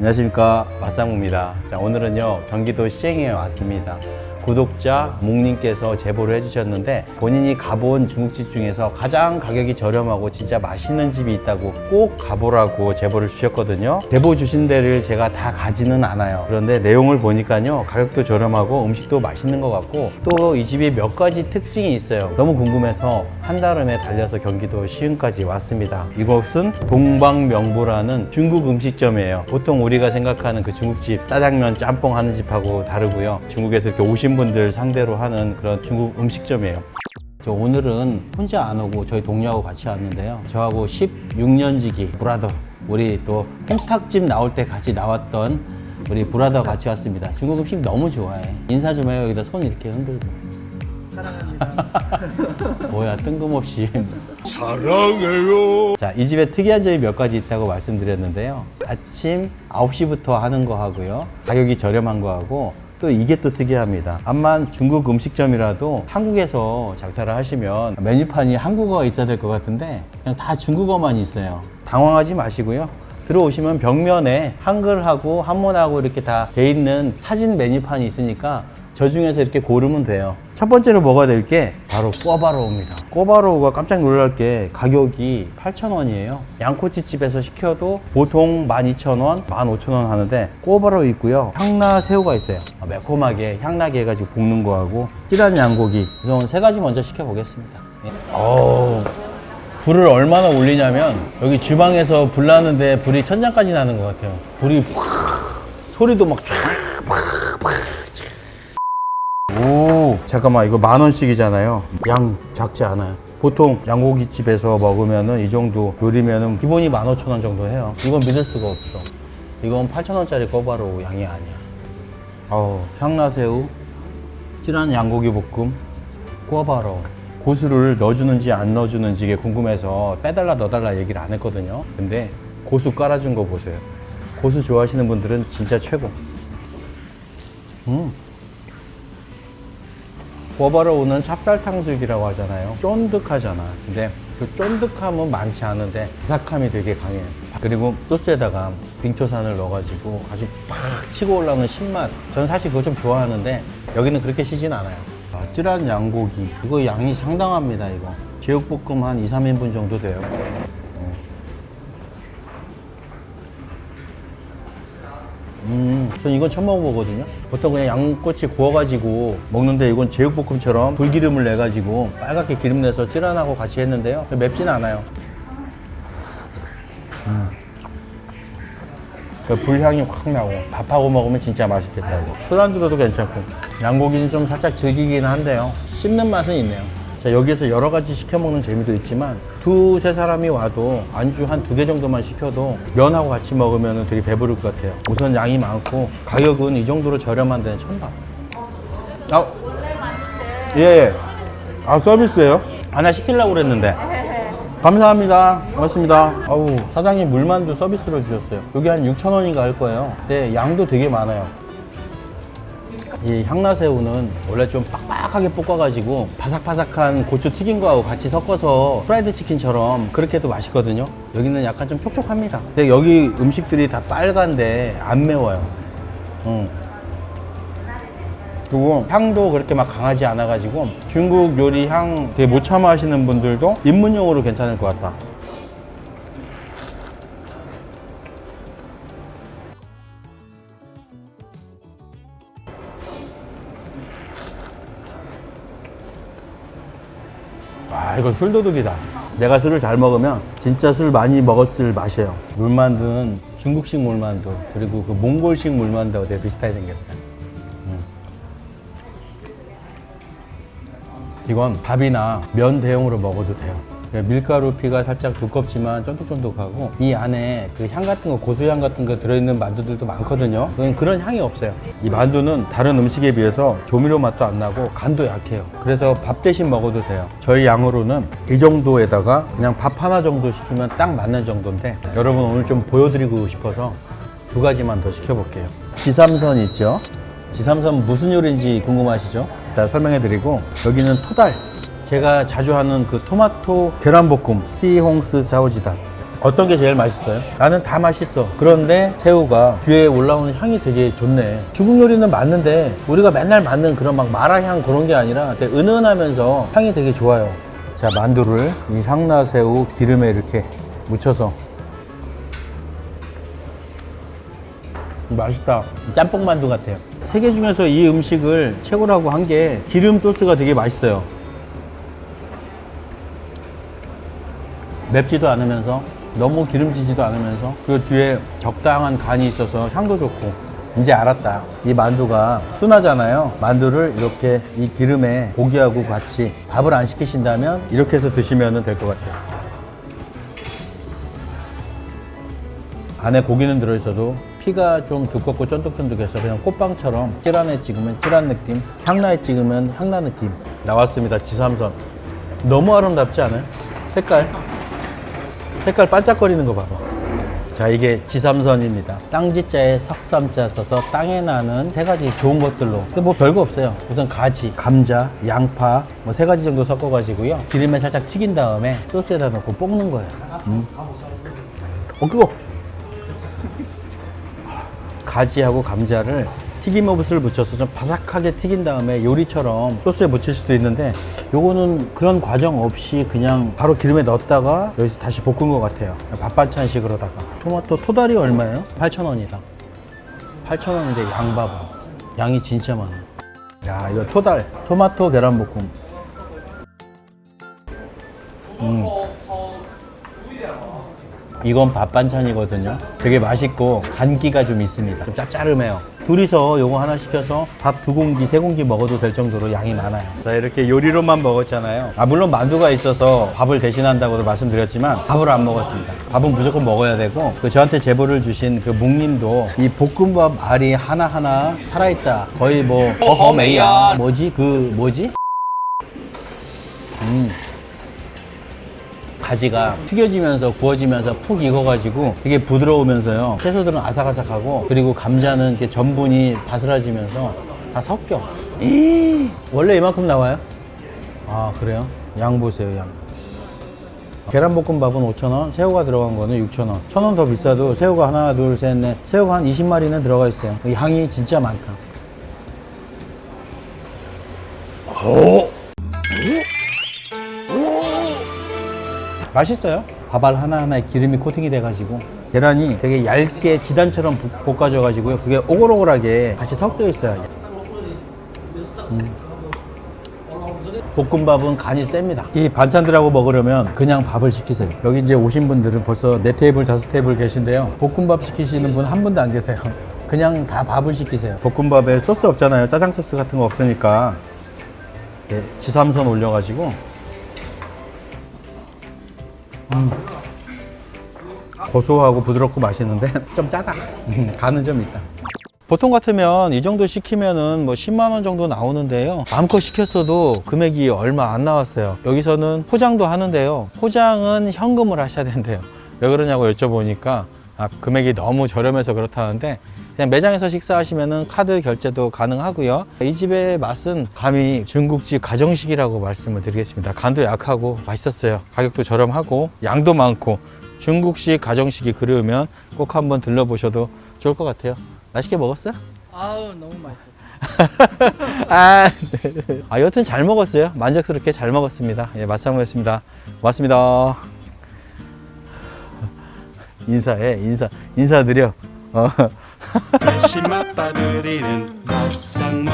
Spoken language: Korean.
안녕하십니까 맛상무입니다. 자 오늘은요 경기도 시행에 왔습니다. 구독자 몽님께서 제보를 해주셨는데 본인이 가본 중국집 중에서 가장 가격이 저렴하고 진짜 맛있는 집이 있다고 꼭 가보라고 제보를 주셨거든요. 제보 주신 데를 제가 다 가지는 않아요. 그런데 내용을 보니까요 가격도 저렴하고 음식도 맛있는 것 같고 또 이 집이 몇 가지 특징이 있어요. 너무 궁금해서 한달음에 달려서 경기도 시흥까지 왔습니다. 이곳은 동방명보라는 중국 음식점이에요. 보통 우리가 생각하는 그 중국집 짜장면 짬뽕 하는 집하고 다르고요. 중국에서 이렇게 오신 분들 상대로 하는 그런 중국 음식점이에요. 저 오늘은 혼자 안 오고 저희 동료하고 같이 왔는데요. 저하고 16년지기 브라더 우리 또 홍탁집 나올 때 같이 나왔던 우리 브라더 같이 왔습니다. 중국 음식 너무 좋아해. 인사 좀 해요. 여기다 손 이렇게 흔들고. 뭐야 뜬금없이 사랑해요. 자, 이 집에 특이한 점이 몇 가지 있다고 말씀드렸는데요. 아침 9시부터 하는 거 하고요. 가격이 저렴한 거 하고 또 이게 또 특이합니다. 암만 중국 음식점이라도 한국에서 장사를 하시면 메뉴판이 한국어가 있어야 될 것 같은데 그냥 다 중국어만 있어요. 당황하지 마시고요. 들어오시면 벽면에 한글하고 한문하고 이렇게 다 돼 있는 사진 메뉴판이 있으니까 저 중에서 이렇게 고르면 돼요. 첫 번째로 먹어야 될 게 바로 꼬바로우입니다. 꼬바로우가 깜짝 놀랄 게 가격이 8,000원이에요. 양꼬치 집에서 시켜도 보통 12,000원, 15,000원 하는데 꼬바로우 있고요. 향나 새우가 있어요. 매콤하게 향나게 해가지고 볶는 거하고 찌란 양고기. 우선 세 가지 먼저 시켜보겠습니다. 예. 어우, 불을 얼마나 올리냐면 여기 주방에서 불 나는데 불이 천장까지 나는 것 같아요. 불이 팍 소리도 막 촤. 오 잠깐만 이거 만 원씩이잖아요. 양 작지 않아요. 보통 양고기집에서 먹으면은 이 정도 요리면은 기본이 만 오천 원 정도 해요. 이건 믿을 수가 없어 이건 팔천 원짜리 꼬바로 양이 아니야. 어우 향나새우 찐한 양고기 볶음 꼬바로 고수를 넣어주는지 안 넣어주는지 이게 궁금해서 빼달라 넣어달라 얘기를 안 했거든요. 근데 고수 깔아준 거 보세요. 고수 좋아하시는 분들은 진짜 최고. 음 버버로우는 찹쌀 탕수육이라고 하잖아요. 쫀득하잖아. 근데 그 쫀득함은 많지 않은데 바삭함이 되게 강해요. 그리고 소스에다가 빙초산을 넣어가지고 아주 팍 치고 올라오는 신맛. 저는 사실 그거 좀 좋아하는데 여기는 그렇게 시진 않아요. 아, 찌란 양고기. 이거 양이 상당합니다, 이거. 제육볶음 한 2, 3인분 정도 돼요. 음, 전 이건 처음 먹어보거든요. 보통 그냥 양꼬치 구워가지고 먹는데 이건 제육볶음처럼 불기름을 내가지고 빨갛게 기름 내서 찌란하고 같이 했는데요. 맵진 않아요. 음. 그 불향이 확 나고 밥하고 먹으면 진짜 맛있겠다고. 술안주로도 괜찮고 양고기는 좀 살짝 질기긴 한데요. 씹는 맛은 있네요. 자, 여기에서 여러 가지 시켜 먹는 재미도 있지만 두세 사람이 와도 안주 한 두 개 정도만 시켜도 면하고 같이 먹으면 되게 배부를 것 같아요. 우선 양이 많고 가격은 이 정도로 저렴한 데는 처음 봐. 아, 예, 예. 아, 서비스예요? 하나 시키려고 그랬는데. 감사합니다. 고맙습니다. 아우, 사장님 물만두 서비스로 주셨어요. 여기 한 6,000원인가 할 거예요. 근데 양도 되게 많아요. 이 향나새우는 원래 좀 빡빡 하게 볶아가지고 바삭바삭한 고추 튀긴 거하고 같이 섞어서 프라이드 치킨처럼 그렇게 해도 맛있거든요. 여기는 약간 좀 촉촉합니다. 근데 여기 음식들이 다 빨간데 안 매워요. 음. 그리고 향도 그렇게 막 강하지 않아가지고 중국 요리 향 되게 못 참아 하시는 분들도 입문용으로 괜찮을 것 같다. 아, 이거 술도둑이다. 내가 술을 잘 먹으면 진짜 술 많이 먹었을 맛이에요. 물만두는 중국식 물만두, 그리고 그 몽골식 물만두하고 되게 비슷하게 생겼어요. 음. 이건 밥이나 면 대용으로 먹어도 돼요. 밀가루 피가 살짝 두껍지만 쫀득쫀득하고 이 안에 그 향 같은 거 고수향 같은 거 들어있는 만두들도 많거든요. 그런 향이 없어요. 이 만두는 다른 음식에 비해서 조미료 맛도 안 나고 간도 약해요. 그래서 밥 대신 먹어도 돼요. 저희 양으로는 이 정도에다가 그냥 밥 하나 정도 시키면 딱 맞는 정도인데 여러분 오늘 좀 보여드리고 싶어서 두 가지만 더 시켜볼게요. 지삼선 있죠? 지삼선 무슨 요리인지 궁금하시죠? 일단 설명해 드리고 여기는 토달 제가 자주 하는 그 토마토 계란볶음 시홍스 자오지단 어떤 게 제일 맛있어요? 나는 다 맛있어. 그런데 새우가 뒤에 올라오는 향이 되게 좋네. 중국 요리는 맞는데 우리가 맨날 맞는 그런 막 마라향 그런 게 아니라 되게 은은하면서 향이 되게 좋아요. 자, 만두를 이 향나새우 기름에 이렇게 묻혀서 맛있다. 짬뽕 만두 같아요. 세계 중에서 이 음식을 최고라고 한 게 기름 소스가 되게 맛있어요. 맵지도 않으면서 너무 기름지지도 않으면서 그 뒤에 적당한 간이 있어서 향도 좋고 이제 알았다. 이 만두가 순하잖아요. 만두를 이렇게 이 기름에 고기하고 같이 밥을 안 시키신다면 이렇게 해서 드시면 될 것 같아요. 안에 고기는 들어있어도 피가 좀 두껍고 쫀득쫀득해서 그냥 꽃빵처럼 찌란에 찍으면 찌란 느낌, 향나에 찍으면 향나 느낌. 나왔습니다. 지삼선. 너무 아름답지 않아요? 색깔. 색깔 반짝거리는 거 봐봐. 자, 이게 지삼선입니다. 땅지자에 석삼자 써서 땅에 나는 세 가지 좋은 것들로. 근데 뭐 별거 없어요. 우선 가지, 감자, 양파, 뭐 세 가지 정도 섞어가지고요. 기름에 살짝 튀긴 다음에 소스에다 넣고 볶는 거예요. 음. 어, 그거! 가지하고 감자를 튀김옷을 묻혀서 좀 바삭하게 튀긴 다음에 요리처럼 소스에 묻힐 수도 있는데 요거는 그런 과정 없이 그냥 바로 기름에 넣었다가 여기서 다시 볶은 것 같아요. 밥 반찬식으로다가. 토마토 토달이 얼마예요? 8,000원이다. 8,000원인데 양 봐봐. 양이 진짜 많아. 야 이거 토달 토마토 계란볶음. 음. 이건 밥 반찬이거든요. 되게 맛있고 간기가 좀 있습니다. 좀 짭짤해요. 둘이서 요거 하나 시켜서 밥 두 공기, 세 공기 먹어도 될 정도로 양이 많아요. 자, 이렇게 요리로만 먹었잖아요. 아, 물론 만두가 있어서 밥을 대신한다고도 말씀드렸지만 밥을 안 먹었습니다. 밥은 무조건 먹어야 되고 그 저한테 제보를 주신 그 묵님도 이 볶음밥 알이 하나하나 살아있다. 거의 뭐 어허 메이야. 뭐지? 그 뭐지? 음. 가지가 튀겨지면서 구워지면서 푹 익어가지고 되게 부드러우면서요. 채소들은 아삭아삭하고 그리고 감자는 이렇게 전분이 바스라지면서 다 섞여. 이 원래 이만큼 나와요? 아 그래요? 양 보세요 양. 계란볶음밥은 5,000원, 새우가 들어간 거는 6,000원. 1,000원 더 비싸도 새우가 하나, 둘, 셋, 넷. 새우가 한 20마리는 들어가 있어요. 이 향이 진짜 많다. 맛있어요. 밥알 하나하나에 기름이 코팅이 돼가지고 계란이 되게 얇게 지단처럼 볶- 볶아져가지고요. 그게 오글오글하게 같이 섞여 있어요. 음. 볶음밥은 간이 셉니다. 이 반찬들하고 먹으려면 그냥 밥을 시키세요. 여기 이제 오신 분들은 벌써 네 테이블, 다섯 테이블 계신데요. 볶음밥 시키시는 분 한 분도 안 계세요. 그냥 다 밥을 시키세요. 볶음밥에 소스 없잖아요. 짜장 소스 같은 거 없으니까 네, 지삼선 올려가지고 고소하고 부드럽고 맛있는데 좀 짜다. 음, 간은 좀 있다. 보통 같으면 이 정도 시키면은 뭐 10만 원 정도 나오는데요. 마음껏 시켰어도 금액이 얼마 안 나왔어요. 여기서는 포장도 하는데요. 포장은 현금을 하셔야 된대요. 왜 그러냐고 여쭤보니까 아, 금액이 너무 저렴해서 그렇다는데 그냥 매장에서 식사하시면은 카드 결제도 가능하고요. 이 집의 맛은 감히 중국집 가정식이라고 말씀을 드리겠습니다. 간도 약하고 맛있었어요. 가격도 저렴하고 양도 많고 중국식 가정식이 그리우면 꼭 한번 들러보셔도 좋을 것 같아요. 맛있게 먹었어요? 아우 너무 맛있어. 아, 네. 아, 여튼 잘 먹었어요. 만족스럽게 잘 먹었습니다. 예, 맛상무였습니다. 고맙습니다. 인사해, 인사, 인사드려. 어. 맛봐드리는 맛상무